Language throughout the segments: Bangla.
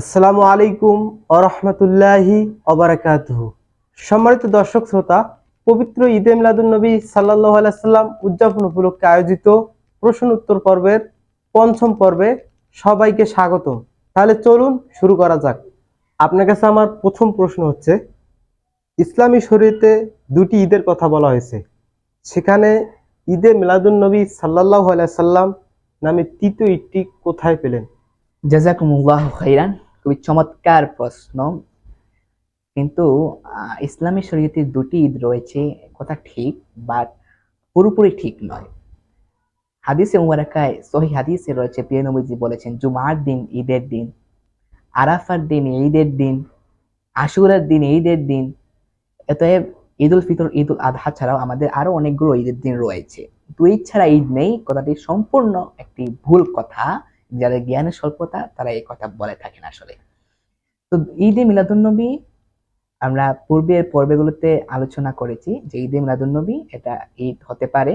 আসসালামু আলাইকুম আরহামতুল্লাহি অবরাকাতুহ সম্মানিত দর্শক শ্রোতা, পবিত্র ঈদে মিলাদুল নবী সাল্লাহ আলাইসাল্লাম উদযাপন উপলক্ষে আয়োজিত প্রশ্ন উত্তর পর্বের পঞ্চম পর্বে সবাইকে স্বাগতম। তাহলে চলুন শুরু করা যাক। আপনার কাছে আমার প্রথম প্রশ্ন হচ্ছে, ইসলামী শরীয়তে দুটি ঈদের কথা বলা হয়েছে। সেখানে ঈদে মিলাদুল নবী সাল্লাহ আলাইসাল্লাম নামে তৃতীয় ঈদটি কোথায় পেলেন? জাজাকুমুল্লাহ খাইরান। খুবই চমৎকার প্রশ্ন। কিন্তু ইসলামী শরীয়তে দুটি ঈদ রয়েছে, কথা ঠিক, বাট পুরোপুরি ঠিক নয়। হাদিসে মুবারাকায়, সহি হাদিসে রয়েছে, প্রিয় নবীজি বলেছেন, জুমার দিন ঈদের দিন, আরাফার দিন ঈদের দিন, আশুরার দিন ঈদের দিন। অতএব ঈদ উল ফিতর ঈদ উল আধহা ছাড়াও আমাদের আরও অনেকগুলো ঈদের দিন রয়েছে। দুই ছাড়া ঈদ নেই, কথাটি সম্পূর্ণ একটি ভুল কথা। যাদের জ্ঞানের স্বল্পতা, তারা এই কথা বলে থাকেন আসলে। তো ঈদে মিলাদুন্নবী আমরা পূর্বের পর্বগুলোতে আলোচনা করেছি যে ঈদে মিলাদুন্নবী এটা ঈদ হতে পারে।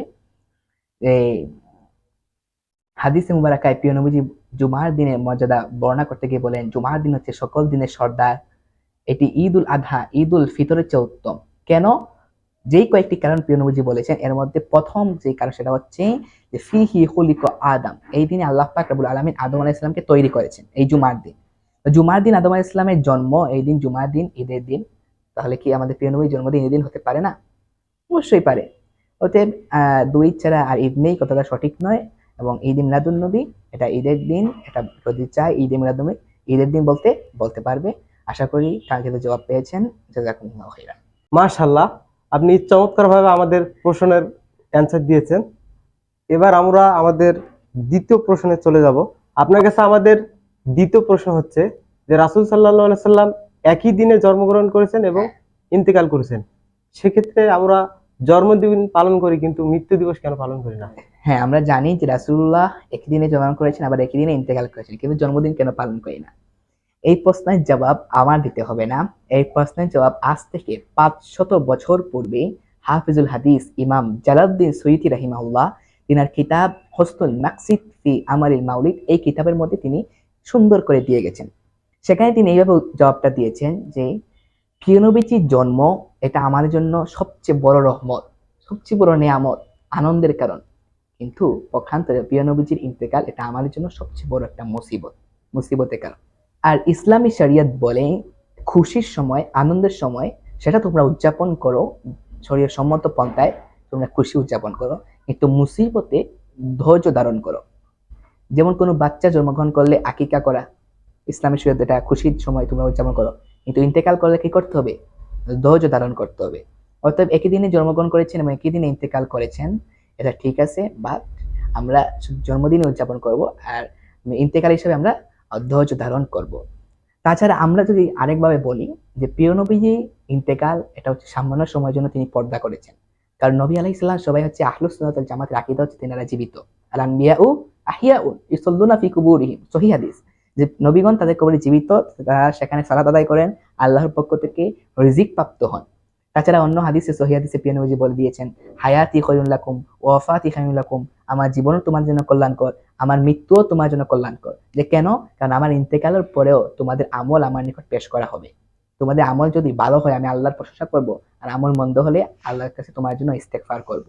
হাদিসে মুবারাকায় প্রিয় নবীজি জুমার দিনের মর্যাদা বর্ণনা করতে গিয়ে বলেন, জুমার দিন হচ্ছে সকল দিনের সর্দার। এটি ঈদ উল আধা ঈদ উল ফিতরের চেয়ে উত্তম। কেন? যেই কয়েকটি কারণ প্রিয় নবীজি বলেছেন, এর মধ্যে প্রথম যে কারণ সেটা হচ্ছে যে, ফিহি খুলিক আদম। এই দিনে আল্লাহ পাক রাবুল আলমিন আদম আলাহ ইসলামকে তৈরি করেছেন এই জুমার দিন। জুমার দিন আদম আলাহ ইসলামের জন্ম, এই দিন জুমার দিন, ঈদের দিন। তাহলে কি আমাদের প্রিয় নবীর জন্মদিন ঈদের দিন হতে পারে না? অবশ্যই পারে। অতএব দুই ছাড়া আর ঈদ নেই, কথাটা সঠিক নয়। এবং ঈদ মিলাদুল নবী, এটা ঈদের দিন, এটা যদি চায় ঈদ মিলাদুল নবী, ঈদের দিন বলতে বলতে পারবে। আশা করি কাঙ্ক্ষিত জবাব পেয়েছেন। জাজাকুমুল্লাহ খাইরান। মাশাল্লাহ আপনি চমৎকারভাবে আমাদের প্রশ্নের অ্যান্সার দিয়েছেন। এবার আমরা আমাদের দ্বিতীয় প্রশ্নে চলে যাব। আপনার কাছে আমাদের দ্বিতীয় প্রশ্ন হচ্ছে যে রাসুল সাল্লাহ সাল্লাম একই দিনে জন্মগ্রহণ করেছেন এবং ইন্তেকাল করেছেন। সেক্ষেত্রে আমরা জন্মদিন পালন করি কিন্তু মৃত্যু দিবস কেন পালন করি না? হ্যাঁ আমরা জানি যে রাসুল্লাহ একই দিনে জন্ম করেছেন, আবার একই দিনে ইন্তেকাল করেছেন, কিন্তু জন্মদিন কেন পালন করি না? এই প্রশ্নের জবাব আমার দিতে হবে না। এই প্রশ্নের জবাব আজ থেকে পাঁচশত বছর পূর্বে হাফিজুল হাদিস ইমাম জালাউদ্দিন সৈয়দি রাহিমাউল্লাহ তিনার কিতাব হস্তুল মাকসিদ ফি আমারিল মাউলিদ, এই কিতাবের মধ্যে তিনি সুন্দর করে দিয়ে গেছেন। সেখানে তিনি এইভাবে জবাবটা দিয়েছেন যে প্রিয়নবীজির জন্ম এটা আমাদের জন্য সবচেয়ে বড় রহমত, সবচেয়ে বড় নেয়ামত, আনন্দের কারণ। কিন্তু পক্ষান্তরে প্রিয়নবীজির ইন্তেকাল এটা আমাদের জন্য সবচেয়ে বড় একটা মুসিবত, মুসিবতের কারণ। আর ইসলামী শরিয়ত বলে খুশির সময়, আনন্দের সময়, সেটা তোমরা উদযাপন করো। শরীর সম্মত পন্থায় তোমরা খুশি উদযাপন করো। কিন্তু মুসিবতে ধৈর্য ধারণ করো। যেমন কোনো বাচ্চা জন্মগ্রহণ করলে আকিকা করা, ইসলামী শরীয়ত এটা খুশির সময় তোমরা উদযাপন করো। কিন্তু ইন্তেকাল করলে কি করতে হবে? ধৈর্য ধারণ করতে হবে। অর্থাৎ একই দিনে জন্মগ্রহণ করেছেন এবং একই দিনে ইন্তেকাল করেছেন। এটা ঠিক আছে বাট আমরা জন্মদিনে উদযাপন করব। আর ইন্তেকাল হিসাবে আমরা ধৈর্য ধারণ করব। তাছাড়া আমরা যদি আরেকভাবে বলি যে প্রিয় নবীজি ইন্তেকাল, এটা হচ্ছে সামান্য সময়ের জন্য তিনি পর্দা করেছেন। কারণ নবী আলাইহিস সালাম সবাই হচ্ছে আহলুস সুন্নাতুল জামাতের আকীদা হচ্ছে তিনারা জীবিত। আল আনবিয়া ও আহিয়া উ ইসল্লুনা ফি কুবুরিহিম যে নবীগণ তাদের কবরে জীবিত, তারা সেখানে সালাত আদায় করেন, আল্লাহর পক্ষ থেকে রিজিক প্রাপ্ত হন। তাছাড়া অন্য হাদিসে সহি হাদিসে প্রিয় নবীজি বলে দিয়েছেন হায়াতি খয়রুল্লাকুম ওয়াফাতি খায়রুল্লাকুম আমার জীবনও তোমার জন্য কল্যাণকর আমার মৃত্যুও তোমার জন্য কল্যাণকর। যে কেন? কারণ আমার ইন্তেকালের পরেও তোমাদের আমল আমার নিকট পেশ করা হবে। তোমাদের আমল যদি ভালো হয় আমি আল্লাহর প্রশংসা করব আর আমল মন্দ হলে আল্লাহর কাছে তোমার জন্য ইস্তেকফার করব।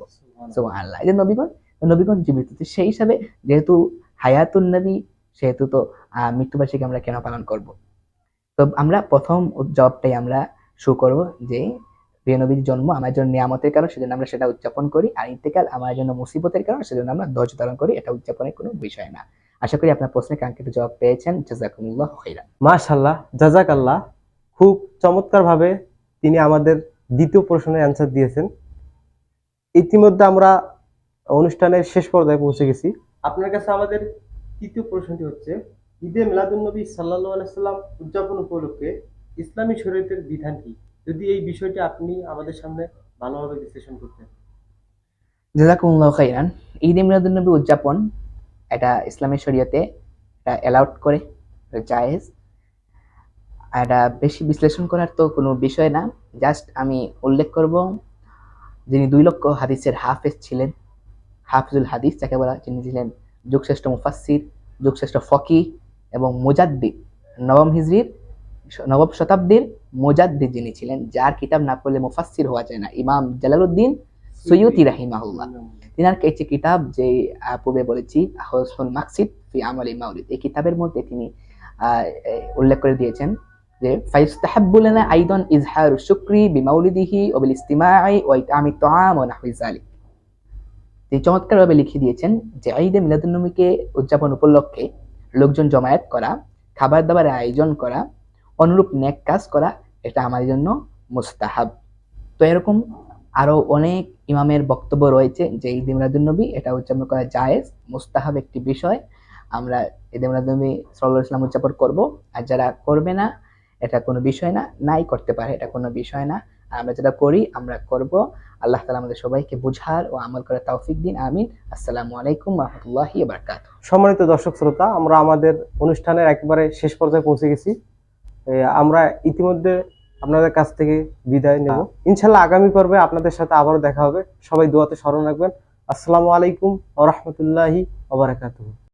আল্লাহ এই যে নবীগণ নবীগণ জীবিত সেই হিসাবে যেহেতু হায়াতুন নবী সেহেতু তো মৃত্যুবার্ষিকী আমরা কেন পালন করব? তো আমরা প্রথম জবটাই আমরা শু করব যে প্রিয় নবীর জন্ম আমার জন্য নিয়ামতের কারণ, সেজন্য আমরা সেটা উদযাপন করি। আর ইন্তেকাল আমার জন্য মুসিবতের কারণ, সেজন্য আমরা ধৈর্য ধারণ করি, এটা উদযাপনের কোনো বিষয় না। আশা করি আপনার প্রশ্নের কাঙ্ক্ষিত জবাব পেয়েছেন। জাজাকুমুল্লাহ খৈরা মাশাল্লাহ জাজাক আল্লাহ খুব চমৎকারভাবে তিনি আমাদের দ্বিতীয় প্রশ্নের অ্যান্সার দিয়েছেন। ইতিমধ্যে আমরা অনুষ্ঠানের শেষ পর্যায়ে পৌঁছে গেছি। আপনার কাছে আমাদের তৃতীয় প্রশ্নটি হচ্ছে, ঈদে মিলাদুন্নবী সাল্লাহ আলাইসাল্লাম উদযাপন উপলক্ষে ইসলামী শরীয়তের বিধান কি? যদি এই বিষয়টি আপনি আমাদের সামনে ভালোভাবে বিশ্লেষণ করতেন। জাজাকুমুল্লাহ খাইরান। ঈদ এ মিলাদুন্নবী উদযাপন এটা ইসলামের শরীয়তে এটা অ্যালাউড করে জায়েজ। এটা বেশি বিশ্লেষণ করার তো কোনো বিষয় না। জাস্ট আমি উল্লেখ করব যিনি দুই লক্ষ হাদিসের হাফেজ ছিলেন, হাফিজুল হাদিস যাকে বলা যিনি ছিলেন যুগশ্রেষ্ঠ মুফাসসির, যুগশ্রেষ্ঠ ফকি এবং মুজাদ্দিদ নবম হিজরির নবম শতাব্দীর মোজাদ্দিদ যিনি ছিলেন, যার কিতাব না পড়লে মুফাসসির হওয়া যায় না। ইমাম জালালউদ্দিন সৈয়দি রাহিমাহুল্লাহ। তিনার একটি কিতাব যে পূর্বে বলেছি হোসনুল মাকসিদ ফি আমলি মাউলিদ। এই কিতাবের মধ্যে তিনি উল্লেখ করে দিয়েছেন যে, ফাইস্তাহাব্বু লানা আইদান ইজহারু শুকরি বিমাউলিদিহি ওয়া বিল ইস্তিমাই ওয়া ইতআমি তাআম ওয়া নাহওয়ি যালিক। তিনি চমৎকারভাবে লিখে দিয়েছেন যে, ঈদে মিলাদুন্নবীকে উদযাপন উপলক্ষে লোকজন জমায়েত করা খাবার দাবারের আয়োজন করা অনুরূপ নেক কাজ করা এটা আমাদের জন্য মুস্তাহাব। তো এরকম আরও অনেক ইমামের বক্তব্য রয়েছে যে ঈদ মিলাদুন্নবী এটা উদযাপন করা জায়েজ, মুস্তাহাব একটি বিষয়। আমরা ঈদ মিলাদুন্নবী সাল্লাল্লাহু ইসলাম উদযাপন করব। আর যারা করবে না, এটা কোনো বিষয় না, নাই করতে পারে, এটা কোনো বিষয় না। আর আমরা যেটা করি, আমরা করব। আল্লাহ তালা আমাদের সবাইকে বুঝার ও আমল করার তৌফিক দিন, আমিন। আসসালামু আলাইকুম রহমতুল্লাহি বারকাত সম্মানিত দর্শক শ্রোতা, আমরা আমাদের অনুষ্ঠানের একবারে শেষ পর্যায়ে পৌঁছে গেছি। আমরা ইতিমধ্যে আপনাদের কাছ থেকে বিদায় নেব। ইনশাল্লাহ আগামী পর্বে আপনাদের সাথে আবারও দেখা হবে। সবাই দোয়াতে স্মরণ রাখবেন। আসসালামু আলাইকুম ওয়া রাহমাতুল্লাহি ওয়া বারাকাতুহু।